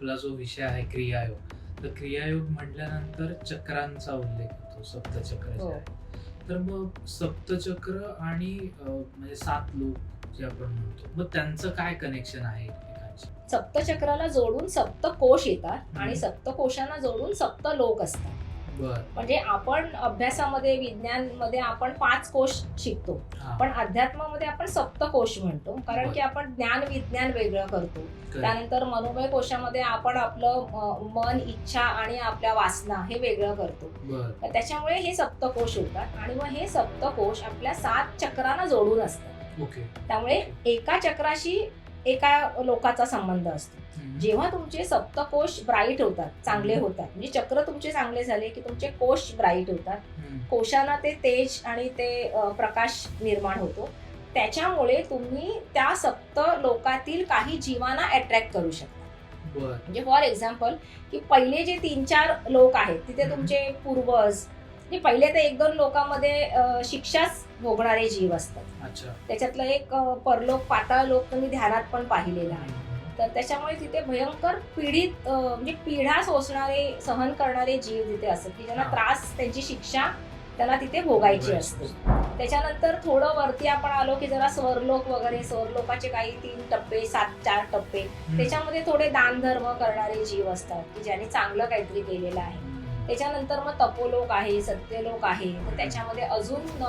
आपला जो विषय आहे क्रियायोग तर क्रियायोग म्हटल्यानंतर चक्रांचा उल्लेख होतो सप्तचक्र जे हो. आहे तर मग सप्तचक्र आणि म्हणजे सात लोक जे आपण म्हणतो मग त्यांचं काय कनेक्शन आहे सप्तचक्राला जोडून सप्त कोश येतात आणि. सप्तकोशांना जोडून सप्त लोक असतात म्हणजे आपण अभ्यासामध्ये विज्ञानमध्ये आपण पाच कोश शिकतो. पण अध्यात्मामध्ये आपण सप्तकोश म्हणतो. कारण. की आपण ज्ञान विज्ञान वेगळं करतो. त्यानंतर मनोमय कोशामध्ये आपण आपलं मन इच्छा आणि आपल्या वासना हे वेगळं करतो. त्याच्यामुळे हे सप्तकोश होतात आणि मग हे सप्तकोश आपल्या सात चक्रांना जोडून असतात. त्यामुळे एका चक्राशी एका लोकाचा संबंध असतो. जेव्हा तुमचे सप्तकोश ब्राईट होतात चांगले होतात म्हणजे चक्र तुमचे चांगले झाले की तुमचे कोश ब्राईट होतात. कोशांना ते तेज आणि ते प्रकाश निर्माण होतो त्याच्यामुळे तुम्ही त्या सप्त लोकातील काही जीवांना अट्रॅक्ट करू शकता म्हणजे फॉर एक्झाम्पल की पहिले जे तीन चार लोक आहेत तिथे. तुमचे पूर्वज पहिले तर एक दोन लोकांमध्ये शिक्षाच भोगणारे जीव असतात. त्याच्यातलं एक परलोक पाताळ लोक तुम्ही ध्यानात पण पाहिलेला आहे. तर त्याच्यामुळे तिथे भयंकर पीडित म्हणजे पिढा सोसणारे सहन करणारे जीव तिथे असतात की ज्यांना. त्रास त्यांची शिक्षा त्यांना तिथे भोगायची असते. त्याच्यानंतर थोडं वरती आपण आलो की जरा स्वरलोक वगैरे स्वरलोकाचे काही तीन टप्पे सात चार टप्पे. त्याच्यामध्ये थोडे दान धर्म करणारे जीव असतात की ज्यांनी चांगलं काहीतरी केलेलं आहे. त्याच्यानंतर मग तपोलोक आहे सत्यलोक आहे. तर त्याच्यामध्ये अजून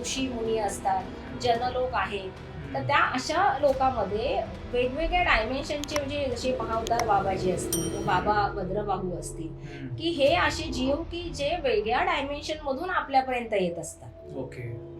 ऋषी मुनी असतात जनलोक आहे. तर त्या अशा लोकांमध्ये वेगवेगळ्या डायमेन्शनचे म्हणजे जसे महावतार बाबाजी असतील बाबा भद्रबाहू असतील. की हे असे जीव की जे वेगळ्या डायमेन्शन मधून आपल्यापर्यंत येत असतात. ओके